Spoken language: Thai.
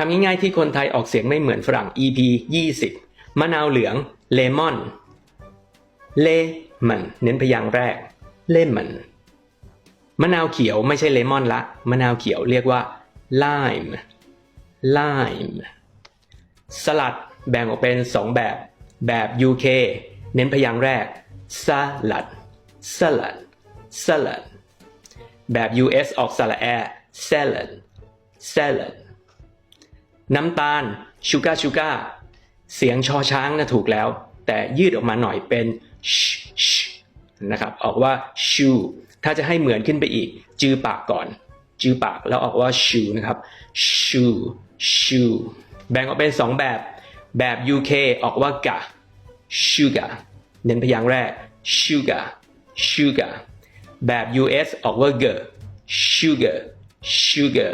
คำง่ายๆที่คนไทยออกเสียงไม่เหมือนฝรั่ง EP 20 มะนาวเหลืองเลมอนเลมันเน้นพยางค์แรกเลมันมะนาวเขียวไม่ใช่เลมอนละ มะนาวเขียวเรียกว่า lime lime สลัดแบ่งออกเป็น 2 แบบ แบบ UK เน้นพยางค์แรก salad salad salad แบบ US ออกสระแอ salad salad น้ำตาลชูการ์ชูการ์เสียงชอช้างนะถูกแล้ว แต่ยืดออกมาหน่อยเป็น sh sh นะครับออกว่า shoe ถ้าจะให้เหมือนขึ้นไปอีก จือปากก่อน จือปากแล้วออกว่า shoe นะครับ shoe shoe แบ่งออกเป็น 2 แบบ แบบ UK ออกว่ากะ sugar เน้นพยางค์แรก sugar sugar แบบ US ออกว่าเก sugar sugar